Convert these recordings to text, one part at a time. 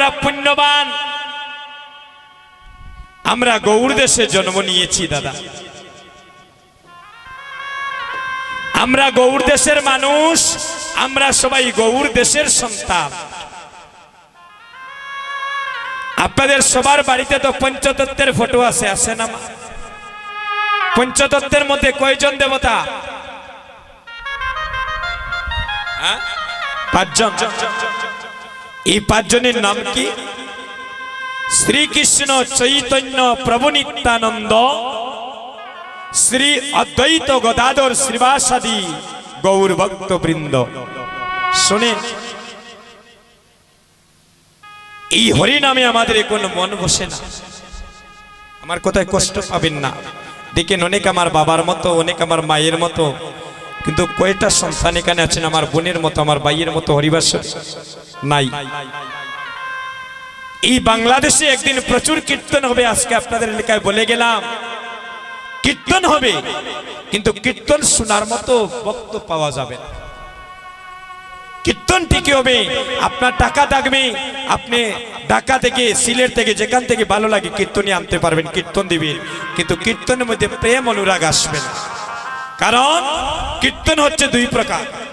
আমরা পুণ্যবান। আমরা গৌর দেশে জন্ম নিয়েছি, দাদা। আমরা গৌর দেশের মানুষ, আমরা সবাই গৌর দেশের সন্তান। আপনাদের সবার বাড়িতে তো পঞ্চতত্ত্বের ফটো আছে আছে না পঞ্চতত্ত্বের মধ্যে কয়জন দেবতা? হ্যাঁ? পাঁচজন। এই পাঁচজনের নাম কি? শ্রীকৃষ্ণ চৈতন্য প্রভু নিত্যানন্দ, শ্রী অদ্বৈত গদাধর শ্রীবাসাদি গৌর ভক্ত বৃন্দ শোনেন, এই হরি নামে আমাদের কোনো মন বসে না। আমার কোথায় কষ্ট পাবেন না। দেখেন, অনেক আমার বাবার মতো, অনেক আমার মায়ের মতো, কিন্তু কয়টা সন্তান এখানে আছেন? আমার বোনের মতো, আমার ভাইয়ের মতো হরিবাস নাই। এই বাংলাদেশে একদিন প্রচুর কীর্তন হবে, আজকে আপনাদের এলাকায় বলে গেলাম। কীর্তন হবে, কিন্তু কীর্তন শোনার মতো বক্ত পাওয়া যাবে না। কীর্তন ঠিকই হবে, আপনার টাকা থাকবে, আপনি ঢাকা থেকে, সিলেট থেকে, যেখান থেকে ভালো লাগে কীর্তনই আনতে পারবেন, কীর্তন দিবেন। কিন্তু কীর্তনের মধ্যে প্রেম, অনুরাগ আসবে না। কারণ কীর্তন হচ্ছে দুই প্রকার।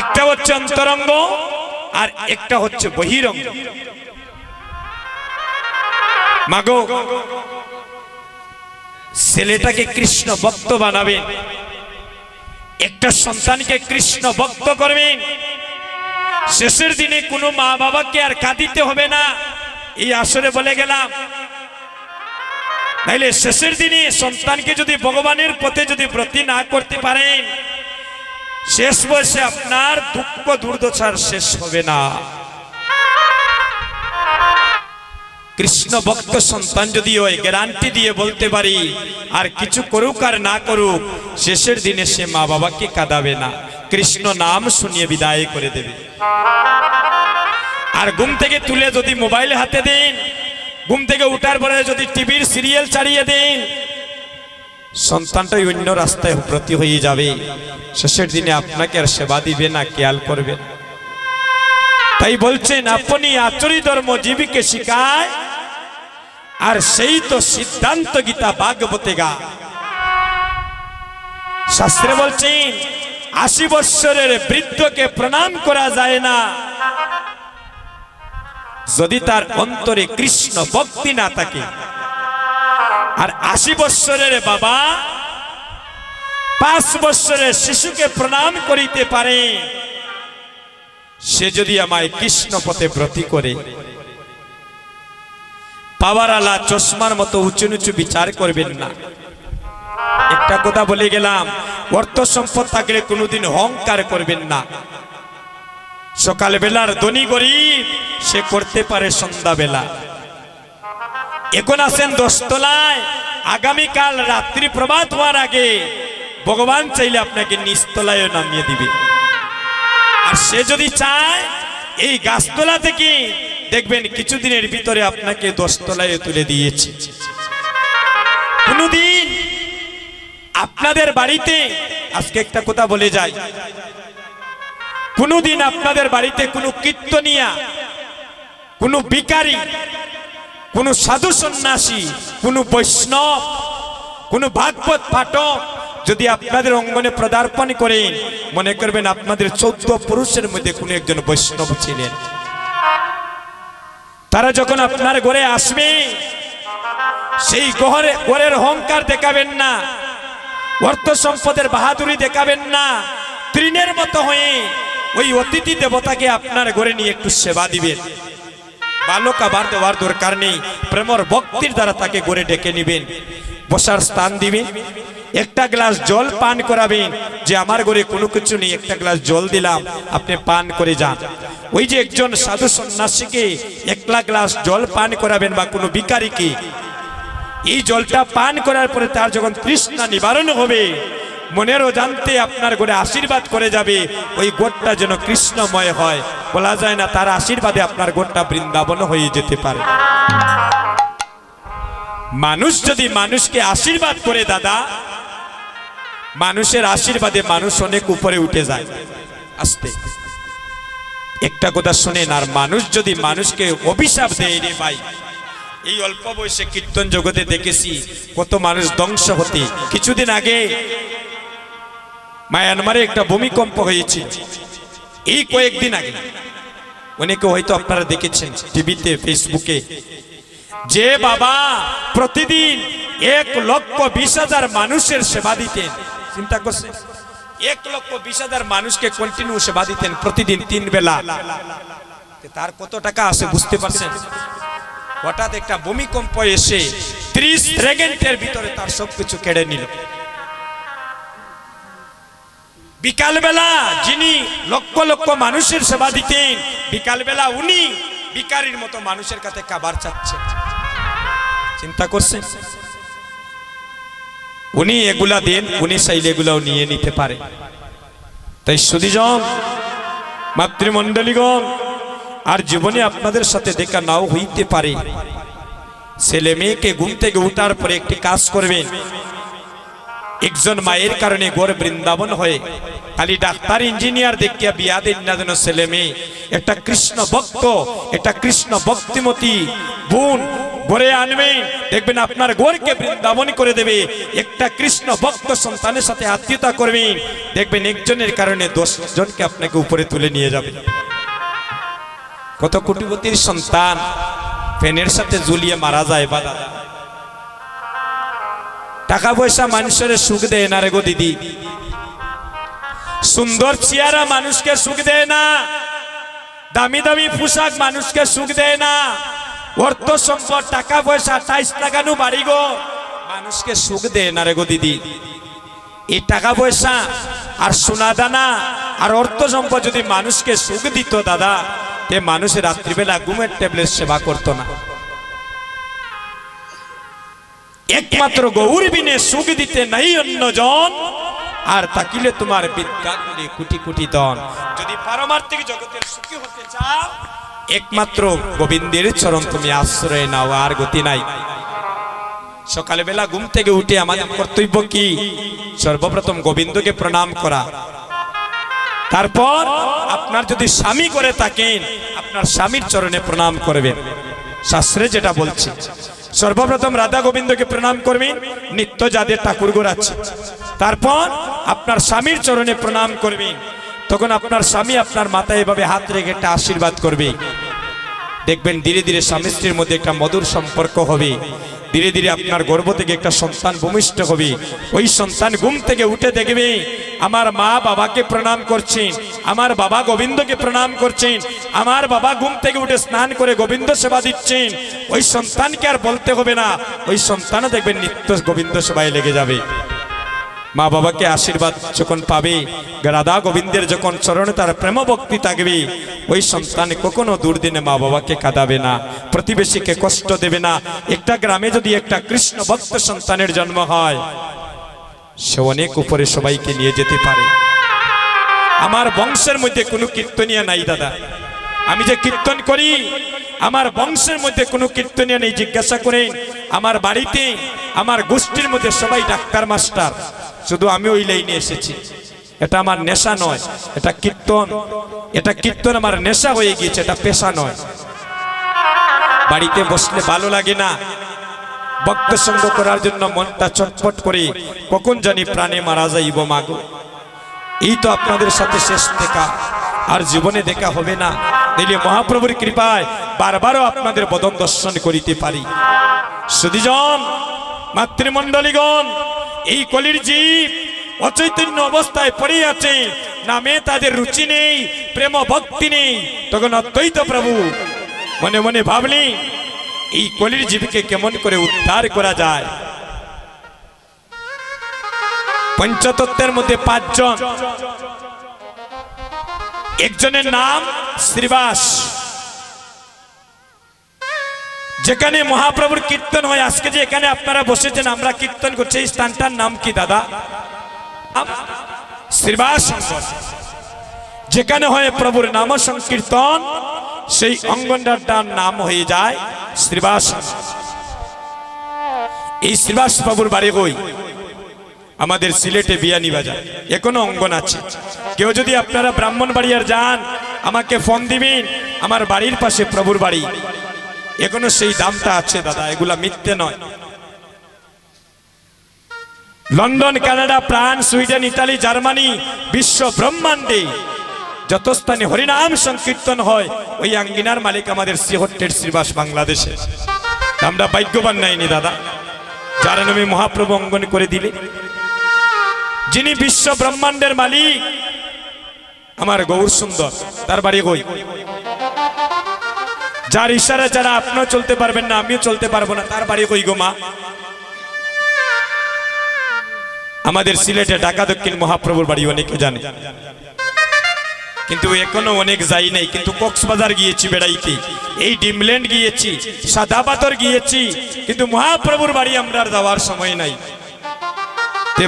একটা হচ্ছে অন্তরঙ্গ আর একটা হচ্ছে বহিরঙ্গ। মাগো, ছেলেটাকে কৃষ্ণ ভক্ত বানাবেন, একটা সন্তানকে কৃষ্ণ ভক্ত করবেন। শেষের দিনে কোনো মা বাবাকে আর কাঁদিতে হবে না। এই আসরে বলে গেলাম তাইলে শেষের দিনে সন্তানকে যদি ভগবানের পথে যদি ব্রতি না করতে পারেন শেষ বয়সে আপনার দুঃখ দুর্দশার শেষ হবে না। কৃষ্ণ ভক্ত সন্তান যদি ওই গ্যারান্টি দিয়ে বলতে পারি, আর কিছু করুক আর না করুক, শেষের দিনে সে মা বাবাকে কাঁদাবে না। কৃষ্ণ নাম শুনিয়ে বিদায় করে দেবে। আর ঘুম থেকে তুলে যদি মোবাইল হাতে দিন, ঘুম থেকে উঠার পরে যদি টিভির সিরিয়াল চালিয়ে দিন সন্তানটাই অন্য রাস্তায় প্রতি হয়ে যাবে। শেষের দিনে আপনাকে আর সেবা দিবে না, খেয়াল করবে। তাই বলছেন, আপনি আচরি ধর্ম জীবিকে শিখায়, আর সেই তো সিদ্ধান্ত গীতা ভাগবতে গা। শাস্ত্রে বলছেন, আশি বৎসরের বৃদ্ধকে প্রণাম করা যায় না। যদি তার অন্তরে কৃষ্ণ ভক্তি না থাকে আর আশি বৎসরের বাবা পাঁচ বৎসরের শিশুকে প্রণাম করিতে পারে। সে যদি আমায় কৃষ্ণ পথে ব্রতি করে, পাওয়ার আলা চশমার মতো উঁচু নিচু বিচার করবেন না। একটা কথা বলে গেলাম, অর্থ সম্পদ থাকলে কোনোদিন অহংকার করবেন না। সকাল বেলার ধনী গরিব, সে করতে পারে সন্ধ্যাবেলা। এখন আছেন দশতলায় আগামীকাল রাত্রি প্রভাত হওয়ার আগে ভগবান চাইলে আপনাকে নিচতলায় নামিয়ে দিবে। আর সে যদি চায়, এই গাছতলা থেকে দেখবেন কিছুদিনের ভিতরে আপনাকে দশতলায় তুলে দিয়েছে। কোনদিন আপনাদের বাড়িতে, আজকে একটা কথা বলে যাই, কোনদিন আপনাদের বাড়িতে কোনো কীর্তনিয়া, কোনো ভিকারি কোনো সাধু সন্ন্যাসী, কোনো বৈষ্ণব, কোনো ভাগবত পাঠক যদি আপনাদের অঙ্গনে পদার্পণ করেন, মনে করবেন আপনাদের চৌদ্দ পুরুষের মধ্যে কোনো একজন বৈষ্ণব ছিলেন। তারা যখন আপনার ঘরে আসবে, সেই ঘরে ঘরের অহংকার দেখাবেন না, অর্থ সম্পদের বাহাদুরি দেখাবেন না, তৃণের মতো হয়ে ওই অতিথি দেবতাকে আপনার ঘরে নিয়ে একটু সেবা দিবেন। বালকা বার দেওয়ার দরকার নেই। প্রেমর ভক্তির দ্বারা তাকে গড়ে ডেকে নিবেন। বসার স্থান দিবেন। একটা গ্লাস জল পান করাবেন। যে আমার ঘরে কোনো কিছু নেই, একটা গ্লাস জল দিলাম। আপনি পান করে যান। ওই যে একজন সাধু সন্ন্যাসীকে একলা গ্লাস জল পান করাবেন বা কোনো ভিকারিকে এই জলটা পান করার পরে তার যখন তৃষ্ণা নিবারণ হবে মনের জানতে আপনার ঘরে আশীর্বাদ করে যাবে, ওই গোটটা যেন কৃষ্ণময় হয়। বলা যায় না, তার আশীর্বাদে আপনার গোটটা বৃন্দাবন হয়ে যেতে পারে। মানুষ যদি মানুষকে আশীর্বাদ করে, দাদা, মানুষের আশীর্বাদে মানুষ অনেক উপরে উঠে যায়। আসতে। একটা কথা শুনেন, আর মানুষ যদি মানুষকে অভিশাপ দেয় রে ভাই, এই অল্প বয়সে কীর্তন জগতে দেখেছি, কত মানুষ ধ্বংস হতে। কিছুদিন আগে মায়ানমারে একটা ভূমিকম্প হয়েছিল এই কয়েকদিন আগে। অনেকে হয়তো আপনারা দেখেছেন টিভিতে, ফেসবুকে। যে বাবা প্রতিদিন এক লক্ষ বিশ হাজার মানুষের সেবা দিতেন। চিন্তা করছেন? এক লক্ষ বিশ হাজার মানুষকে কন্টিনিউ সেবা দিতেন প্রতিদিন তিন বেলা। তার কত টাকা আছে বুঝতে পারছেন? হঠাৎ একটা ভূমিকম্প এসে ত্রিশ সেকেন্ডের ভিতরে তার সবকিছু কেড়ে নিল। বিকালবেলা যিনি লক্ষ লক্ষ মানুষের সেবা দিতেন, বিকালবেলা উনি বিকারির মতো মানুষের কাছে খাবার চাচ্ছেন। চিন্তা করছেন? উনি এগুলা দেন, উনি চাইলে এগুলাও নিয়ে নিতে পারে। তাই সুদীজন মাতৃমণ্ডলীগণ, আর জীবনে আপনাদের সাথে দেখা নাও হইতে পারে। ছেলে মেয়েকে ঘুম থেকে উঠার পরে একটি কাজ করবেন। একজন মায়ের কারণে গোর বৃন্দাবন হয়ে খালি ডাক্তার, ইঞ্জিনিয়ার দেখিয়া বিয়া দেন না যেন ছেলে মেয়ে। একটা কৃষ্ণ ভক্ত, একটা কৃষ্ণ ভক্তিমতী বোন গড়ে আনবেন দেখবেন আপনার গোরকে বৃন্দাবন করে দেবে। একটা কৃষ্ণ ভক্ত সন্তানের সাথে আত্মীয়তা করবেন দেখবেন একজনের কারণে দশ জনকে আপনাকে উপরে তুলে নিয়ে যাবে। কত কোটিপতির সন্তান ফ্যানের সাথে ঝুলিয়ে মারা যায় বা টাকা পয়সা মানুষের সুখ দেয় না রে গো দিদি। সুন্দর চেয়ারা মানুষকে সুখ দেয় না। দামি দামি পোশাক মানুষকে সুখ দেয় না। অর্থ সম্পদ, টাকা পয়সা, টাইস লাগানো বাড়ি গো মানুষকে সুখ দেয় না রে গো দিদি। এই টাকা পয়সা আর সোনা দানা আর অর্থ সম্পদ যদি মানুষকে সুখ দিত দাদা, তে মানুষের রাত্রিবেলা ঘুমের ট্যাবলেট সেবা করতো না। একমাত্র গৌর বিনে সুখ দিতে নাই অন্যজন আর তাকিলে তোমার বিদ্যা গুলি কোটি কোটি দন যদি পারমার্থিক জগতের সুখী হতে চাও, একমাত্র গোবিন্দের চরণ তুমি আশ্রয় নাও, আর গতি নাই। সকালবেলা ঘুম থেকে উঠে আমাদের কর্তব্য কি? সর্বপ্রথম গোবিন্দকে প্রণাম করা। তারপর আপনার যদি স্বামী করে থাকেন, আপনার স্বামীর চরণে প্রণাম করবেন শাস্ত্রে যেটা বলছে সর্বপ্রথম রাধা গোবিন্দকে প্রণাম করবেন নিত্য যাদের ঠাকুর গোড়াচ্ছে। তারপর আপনার স্বামীর চরণে প্রণাম করবেন তখন আপনার স্বামী আপনার মাথায় এভাবে হাত রেখে একটা আশীর্বাদ করবে। দেখবেন ধীরে ধীরে স্বামী স্ত্রীর মধ্যে একটা মধুর সম্পর্ক হবে। ধীরে ধীরে আপনার গর্ভ থেকে একটা সন্তান ভূমিষ্ঠ হবে। ওই সন্তান ঘুম থেকে উঠে দেখবে, আমার মা বাবাকে প্রণাম করছেন, আমার বাবা গোবিন্দকে প্রণাম করছেন, আমার বাবা ঘুম থেকে উঠে স্নান করে গোবিন্দ সেবা দিচ্ছেন। ওই সন্তানকে আর বলতে হবে না। ওই সন্তানও দেখবেন নিত্য গোবিন্দ সেবায় লেগে যাবে। মা বাবাকে আশীর্বাদ যখন পাবে, রাধা গোবিন্দের যখন চরণে তার প্রেম ভক্তি থাকবে, ওই সন্তান কখনো দুর্দিনে মা বাবাকে কাঁদাবে না, প্রতিবেশীকে কষ্ট দেবে না। একটা গ্রামে যদি একটা কৃষ্ণ ভক্ত সন্তানের জন্ম হয়, সে অনেক উপরে সবাইকে নিয়ে যেতে পারে। আমার বংশের মধ্যে কোনো কীর্তনিয়া নাই, দাদা। আমি যে কীর্তন করি, আমার বংশের মধ্যে কোনো কীর্তনিয়া নেই, জিজ্ঞাসা করেন। আমার বাড়িতে, আমার গোষ্ঠীর মধ্যে সবাই ডাক্তার, মাস্টার। শুধু আমি ওই লাইনে এসেছি। এটা আমার নেশা নয়, এটা কীর্তন। এটা কীর্তন আমার নেশা হয়ে গিয়েছে, এটা পেশা নয়। বাড়িতে বসলে ভালো লাগে না। ভক্ত সঙ্গ করার জন্য মনটা চটপট করে কখন জানি প্রাণে মারা যাইব মাগো। এই তো আপনাদের সাথে শেষ দেখা। আর জীবনে দেখা হবে না। দিলে মহাপ্রভুর কৃপায় বারবারও আপনাদের বদন দর্শন করিতে পারি। সুদীজন মাতৃমণ্ডলীগণ এই কলির জীব অচৈতন্য অবস্থায় পড়ে আছে। নামে তাদের রুচি নেই, প্রেম ভক্তি নেই। তখন অদ্বৈত প্রভু মনে মনে ভাবলি, এই কলির জীবকে কেমন করে উদ্ধার করা যায়? পঞ্চতত্ত্বের মধ্যে পাঁচজন। একজনের নাম শ্রীবাস। যেখানে মহাপ্রভুর কীর্তন হয়, আজকে যে এখানে আপনারা বসেছেন, আমরা কীর্তন করছি, এই স্থানটার নাম কি, দাদা? শ্রীবাস যেখানে হয় প্রভুর নাম সংকীর্তন, সেই অঙ্গনটার নাম হয়ে যায় শ্রীবাস এই শ্রীবাস বাবুর বাড়ি কই? আমাদের সিলেটে বিয়ানি বাজার। এখনও অঙ্গন আছে। কেউ যদি আপনারা ব্রাহ্মণবাড়িয়ার যান, আমাকে ফোন দিবেন, আমার বাড়ির পাশে প্রভুর বাড়ি। এখনও সেই দামটা আছে, দাদা, এগুলা মিথ্যে নয়। London, Canada, France, Sweden, Italy, Germany, বিশ্ব ব্রহ্মাণ্ডে যত স্থানে হরিনাম সংকীর্তন হয়, ওই আঙ্গিনার মালিক আমাদের শ্রীহট্টের শ্রীবাস বাংলাদেশে। আমরা ভাগ্যবান নাইনি, দাদা। যার নামে মহাপ্রভু অঙ্গন করে দিলে। যিনি বিশ্ব ব্রহ্মাণ্ডের মালিক, আমার গৌর সুন্দর, তার বাড়ি গই যার ইশারা যারা আপনিও চলতে পারবেন না, আমিও চলতে পারব না। তার বাড়ি কই গো মা? আমাদের সিলেটে ঢাকা দক্ষিণ মহাপ্রভুর বাড়ি, অনেকে জানে। কিন্তু এখনও অনেক যাই নাই, কিন্তু কক্সবাজার গিয়েছি বেড়াইতে। এই ডিমল্যান্ড গিয়েছি সাদাপাতর গিয়েছি, কিন্তু মহাপ্রভুর বাড়ি আমরা যাওয়ার সময় নাই।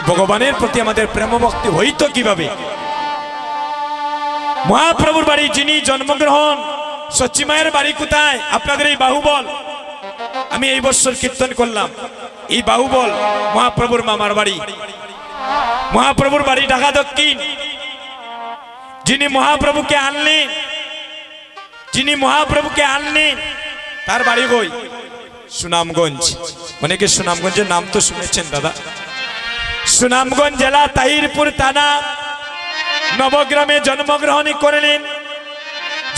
ভগবানের প্রতি আমাদের প্রেম ভক্তি হইতো কীভাবে? মহাপ্রভুর বাড়ি যিনি জন্মগ্রহণ সচিমায়ের বাড়ি কোথায়? আপনাদের এই বাহুবল। আমি এই বছর কীর্তন করলাম। এই বাহুবল মহাপ্রভুর মামার বাড়ি। মহাপ্রভুর বাড়ি ঢাকা দক্ষিণ। যিনি মহাপ্রভুকে আনলেন, যিনি মহাপ্রভুকে আনলেন, তার বাড়ি কই? সুনামগঞ্জ। অনেকে সুনামগঞ্জের নাম তো শুনেছেন, দাদা? সুনামগঞ্জ জেলা তাহিরপুর থানা। নবগ্রামে জন্মগ্রহণ করলেন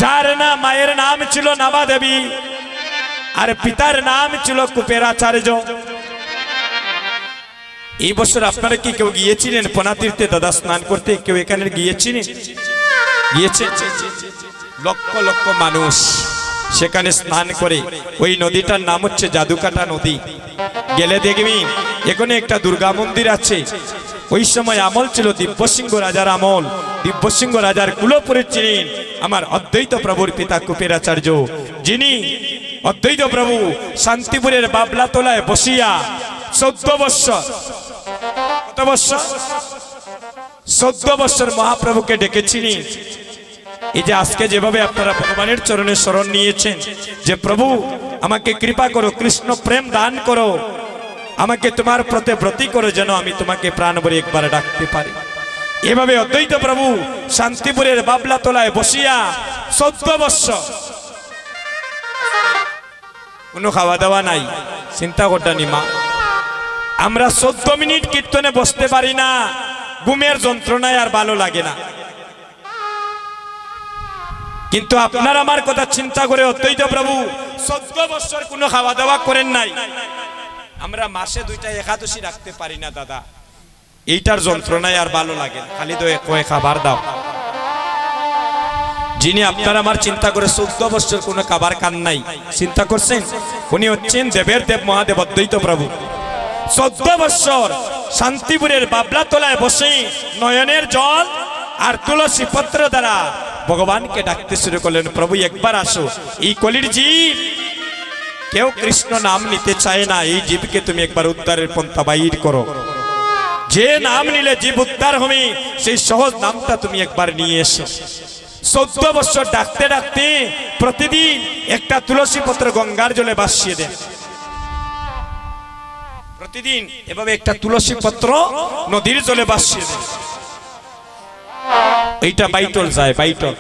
যার না মায়ের নাম ছিল নাবা দেবী আর পিতার নাম ছিল কুপেরাচার্য। এই বছর আপনারা কি কেউ গিয়েছিলেন পনাতীর্থে দাদা স্নান করতে কেউ এখানে গিয়েছিলেন? গিয়েছে? লক্ষ লক্ষ মানুষ সেখানে স্নান করে। ওই নদীটার নাম হচ্ছে জাদুকাটা নদী। গেলে দেখবি, এখানে একটা দুর্গা মন্দির আছে। ওই সময় আমল ছিল দিব্যসিংহ রাজার আমল। দিব্যসিংহ রাজার কুলপুরে ছিলেন আমার অদ্বৈত প্রভুর পিতা কুপেরাচার্য। যিনি অদ্বৈত প্রভু শান্তিপুরের বাবলা তোলায় বসিয়া চোদ্দ বৎসর, কত বৎসর? চোদ্দ বৎসর মহাপ্রভুকে ডেকেছিলেন। এই যে আজকে যেভাবে আপনারা ভগবানের চরণে স্মরণ নিয়েছেন, যে প্রভু আমাকে কৃপা করো, কৃষ্ণ প্রেম দান করো আমাকে তোমার প্রতি ব্রতী করে যেন আমি তোমাকে প্রাণ ভরে একবার ডাকতে পারি। এভাবে অদ্বৈত প্রভু শান্তিপুরের বাবলা তলায় বসিয়া চোদ্দ বৎসর কোনো খাওয়া দাওয়া নাই, চিন্তা করতানি মা। আমরা চোদ্দ মিনিট কীর্তনে বসতে পারি না, ঘুমের যন্ত্রণায় আর ভালো লাগে না। কিন্তু আপনার আমার কথা চিন্তা করে অদ্বৈত প্রভু চোদ্দ বছর কোনো খাওয়া দাওয়া করেন নাই। আমরা মাসে দুইটা একাদশী রাখতে পারি না, দাদা। এইটার যন্ত্রণায় আর ভালো লাগে। খালি তো কয়ে খাবার দাও। যিনি আপনার আমার চিন্তা করে চোদ্দ বছর কোনো খাবার খান নাই, চিন্তা করছেন? উনি হচ্ছেন দেবের দেব মহাদেব অদ্বৈত প্রভু। চোদ্দ বৎসর শান্তিপুরের বাবলা তোলায় বসে নয়নের জল আর তুলসী পত্র দ্বারা ভগবানকে ডাকতে শুরু করলেন, প্রভু, একবার আসো। এই কলির জীব কেউ কৃষ্ণ নাম নিতে চায় না, এই জীবকে তুমি একবার উদ্ধারের পন্থা বাইর করো। যে নাম নিলে জীব উদ্ধার হবে, সেই সহজ নামটা তুমি একবার নিয়ে এসো। চোদ্দ বছর ডাকতে ডাকতে প্রতিদিন একটা তুলসী পত্র গঙ্গার জলে ভাসিয়ে দেন প্রতিদিন এভাবে একটা তুলসী পত্র নদীর জলে ভাসিয়ে দেন এইটা বাইটল যায় বাইটল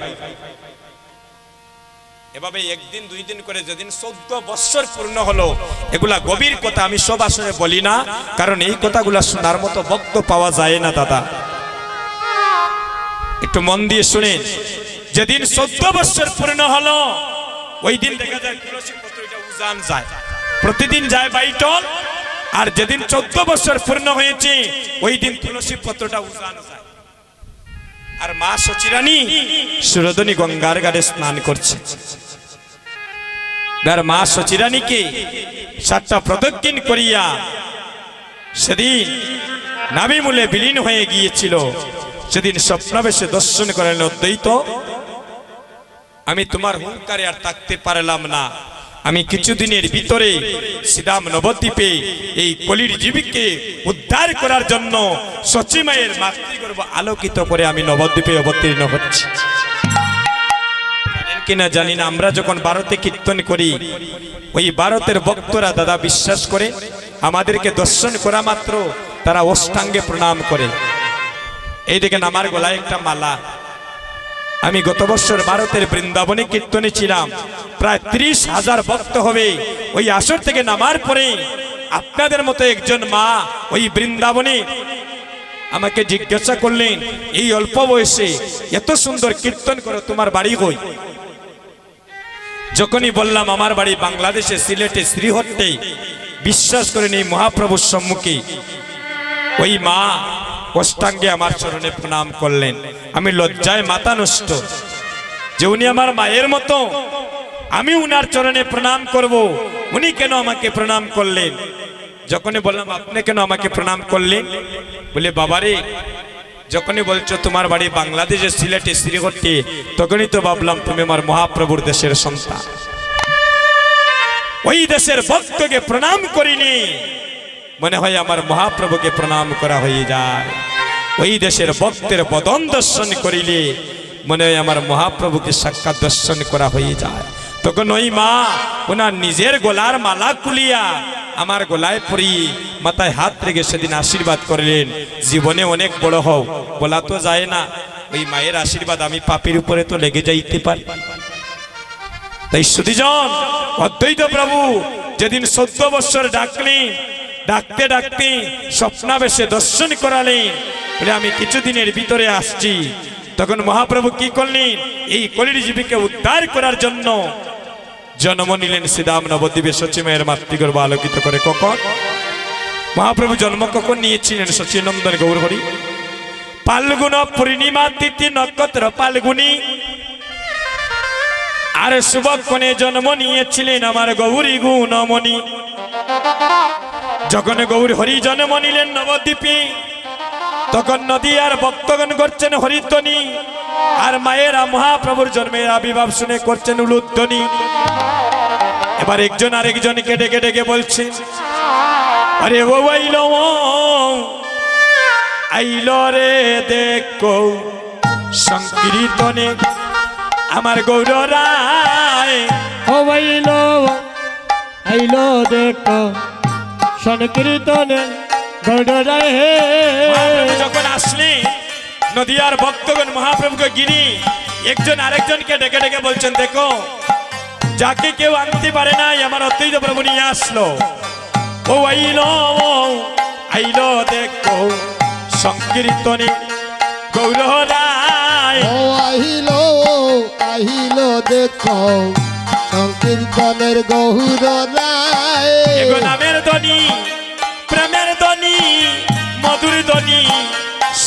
এভাবে একদিন দুই দিন করে যেদিন চোদ্দ বৎসর পূর্ণ হলো, এগুলা গভীর কথা আমি সব আসলে বলি না, কারণ এই কথাগুলা শোনার মতো বক্ত পাওয়া যায় না, দাদা। একটু মন দিয়ে শুনেন। যেদিন চোদ্দ বৎসর পূর্ণ হলো, ওই দিন দেখা যায় উজান যায়। প্রতিদিন যায় বাইটল, আর যেদিন চোদ্দ বছর পূর্ণ হয়েছে, ওই দিন তুলসী পত্রটা উজান যায়। আর মা সচিরানী সুরদনী গঙ্গার গাড়ে স্নান করছে। আর মা সচিরানীকে সাতটা প্রদক্ষিণ করিয়া সেদিন নাবিমূলে বিলীন হয়ে গিয়েছিল। সেদিন স্বপ্নাবেশে দর্শন করেন অদ্বৈত। আমি তোমার হুঙ্কারে আর থাকতে পারলাম না। আমি কিছুদিনের ভিতরে শ্রীরাম নবদ্বীপে এই কলির জীবীকে উদ্ধার করার জন্য সচিমায়ের মাতৃগর্ভ আলোকিত করে আমি নবদ্বীপে অবতীর্ণ হচ্ছি। কিনা জানি না, আমরা যখন ভারতে কীর্তন করি, ওই ভারতের ভক্তরা দাদা বিশ্বাস করে, আমাদেরকে দর্শন করা মাত্র, তারা অষ্টাঙ্গে প্রণাম করে। এই দেখেন আমার গলায় একটা মালা। আমি গত বছর ভারতের বৃন্দাবনে কীর্তনে ছিলাম, প্রায় ত্রিশ হাজার ভক্ত হবে, ওই আসর থেকে নামার পরে আপনাদের মতো একজন মা ওই বৃন্দাবনে আমাকে জিজ্ঞাসা করলেন, এই অল্প বয়সে এত সুন্দর কীর্তন করো, তোমার বাড়ি কই? যখনই বললাম, আমার বাড়ি বাংলাদেশে, সিলেটে শ্রীহট্টে বিশ্বাস করেন এই মহাপ্রভুর সম্মুখে। ওই মা অষ্টাঙ্গে আমার চরণে প্রণাম করলেন। আমি লজ্জায় মাথা নষ্ট। যে উনি আমার মায়ের মতো, আমি উনার চরণে প্রণাম করব। উনি কেন আমাকে প্রণাম করলেন? যখনই বললাম, আপনি কেন আমাকে প্রণাম করলেন? বলে, বাবারে যখনই বলছো তোমার বাড়ি বাংলাদেশে সিলেটে শ্রীহট্টে তখনই তো ভাবলাম তুমি আমার মহাপ্রভুর দেশের সন্তান। ওই দেশের ভক্তকে প্রণাম করিনি। মনে হয় আমার মহাপ্রভুকে প্রণাম করা হয়ে যায়। ওই দেশের ভক্তের বদন দর্শন করিলে মনে হয় আমার মহাপ্রভুকে সাক্ষাৎ দর্শন করা হয়ে যায়। তখন ওই মা, ওনার নিজের গলার মালা কুলিয়া আমার গলায় পরিয়ে মাথায় হাত রেখে সেদিন আশীর্বাদ করলেন। জীবনে অনেক বড় হও, বলা তো যায় না, ওই মায়ের আশীর্বাদ আমি পাপের উপরে তো লেগে যাইতে পারি। তাই সুদীজন অদ্বৈত প্রভু, যেদিন চোদ্দ বৎসর ডাকলেন ডাকতে ডাকতে স্বপ্নাবেশে দর্শন করালেন, বলে আমি কিছুদিনের ভিতরে আসছি। তখন মহাপ্রভু কি করলেন? এই কলির জীবীকে উদ্ধার করার জন্য জন্ম নিলেন শ্রীদাম নবদ্বীপে সচিমায়ের মাতৃগর্ভ আলোকিত করে কখন? মহাপ্রভু জন্ম কখন নিয়েছিলেন? সচিনন্দন গৌরহরি। পালগুন পূর্ণিমা, তিথি, নক্ষত্র পালগুনি আর শুভক্ষণে জন্ম নিয়েছিলেন আমার গৌরী গুণমণি। যখন গৌর হরি জন্ম নিলেন নবদ্বীপে, তখন নদী আর ভক্তগণ করছেন হরিধ্বনি। আর মায়েরা মহাপ্রভুর জন্মের আবির্ভাব শুনে করছেন উলুধ্বনি। এবার একজন আরেকজনকে ডেকে ডেকে বলছে আরে ও আইল আইল রে দেখো সংকীর্তনে আমার গৌর রায়। ও আইল দেখ সংকীর্তনে হে। মহাপ্রভু যখন আসলেন নদিয়ার ভক্তগণ মহাপ্রভুকে গিরি একজন আরেকজনকে ডেকে ডেকে বলছেন দেখো যাকে কেউ আনতে পারে নাই আমার অদ্বৈত প্রভু নিয়ে আসলো। ও আইল আইল দেখো সংকীর্তনে গৌর রায় ও আহিল আহিল দেখো সংকীর্তনের গহুর রায় নামের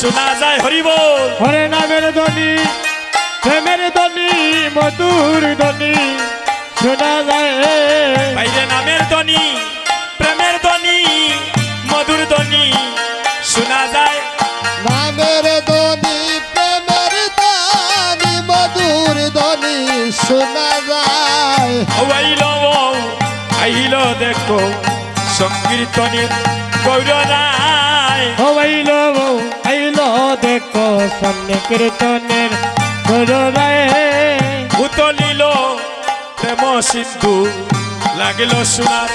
শোনা যায় হরিবল। হরে নামের ধ্বনি প্রেমের ধ্বনি মধুর ধ্বনি শোনা যায়। বাইরে নামের ধ্বনি প্রেমের ধ্বনি মধুর ধ্বনি শোনা যায়। নামের ধ্বনি প্রেমের ধ্বনি মধুর ধ্বনি শোনা যায়। আইল ও আইল দেখো সংকীর্তনের গৌর রায় আইল দেখ সংকীর্তনের গৌড়ায় হে উতলিল প্রেম সিন্ধু লাগিল সোনার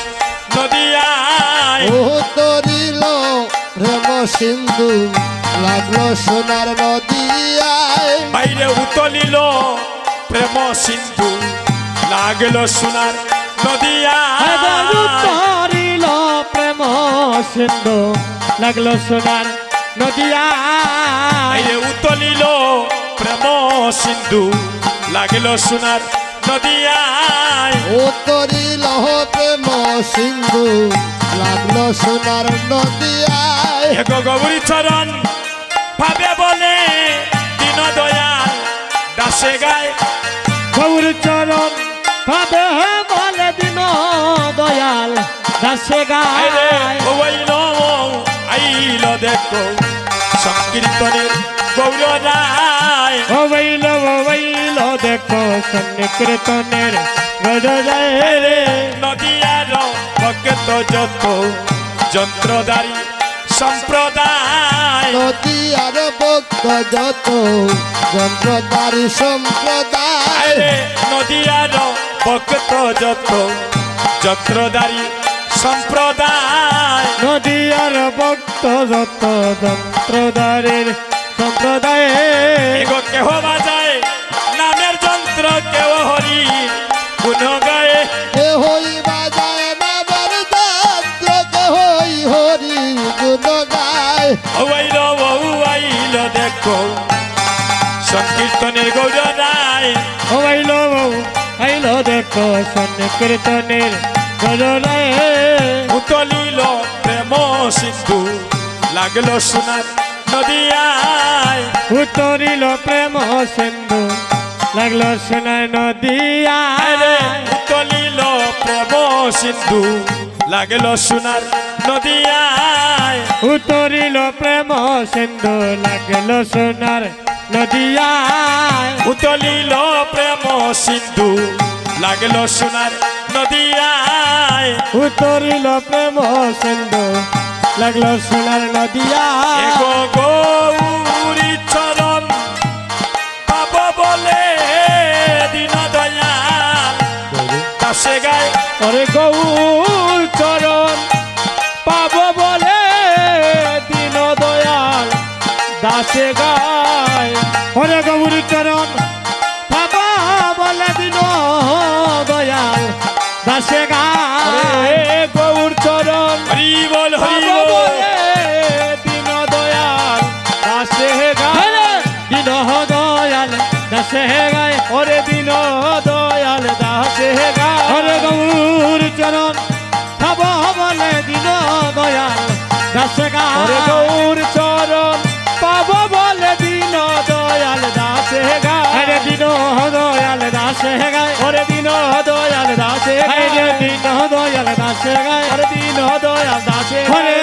নদিয়ায়। ও তরিল প্রেম সিন্ধু লাগল সোনার নদিয়ায়। বাইরে উতলিল প্রেম সিন্ধু লাগিল সোনার নদিয়ায়। তরিল প্রেম সিন্ধু লাগল সোনার নদিয়া বাইরে উতলিল প্রেম সিন্ধু লাগিল সোনার নদিয়ায় ও তরিল প্রেম সিন্ধু লাগল সোনার নদিয়ায় গৌরী চরণ ভাবে বলে দিন দয়াল দাসে গায় গৌর চরণ পাবে বলে দিন দয়াল দাসে গায় আইল দেখো সংকীর্তনের গৌর রায় ওবাইল ওবাইল দেখো সন্নিকীর্তনের গজরায় আইরে নদিয়ার ভক্ত যত যন্ত্রদারি সম্প্রদায়। নদিয়ার ভক্ত যত যন্ত্রদারি সম্প্রদায়। নদিয়ার ভক্ত যত যন্ত্রদারি সম্প্রদায়। নদিয়ার ভক্ত যত যন্ত্রদারের সম্প্রদায়ে। কেহ বাজায় নামের যন্ত্র কেউ হরি গুণ গায়ে কেহই বাজায় নামের যন্ত্র কেহই হরি গুণ গায় ওয়াইল ওয়াইল দেখো। সংকীর্তনের গৌরব সন্নে কীর্তনের গজরায় উতলিল প্রেম সিন্ধু লাগল সোনার নদিয়ায়। উতরিল প্রেম সিন্ধু লাগল সোনার নদিয়া আরে উতলিল প্রেম সিন্ধু লাগল সোনার নদিয়ায়। উতরিল প্রেম সিন্ধু লাগল সোনার নদিয়া উতলিল প্রেম সিন্ধু লাগল সোনার নদিয়ায়। উতরিল প্রেম সিন্ধু লাগল সোনার নদিয়া গৌরী চরণ পাব বলে দিন দয়াল। কাশে গায় ওরে গৌর চরণ। দাসে গায় ওরে দিন দয়াল দাসে। গায় দিন দয়াল দাসে। গায় ওরে দিন দয়াল দাসে। ওরে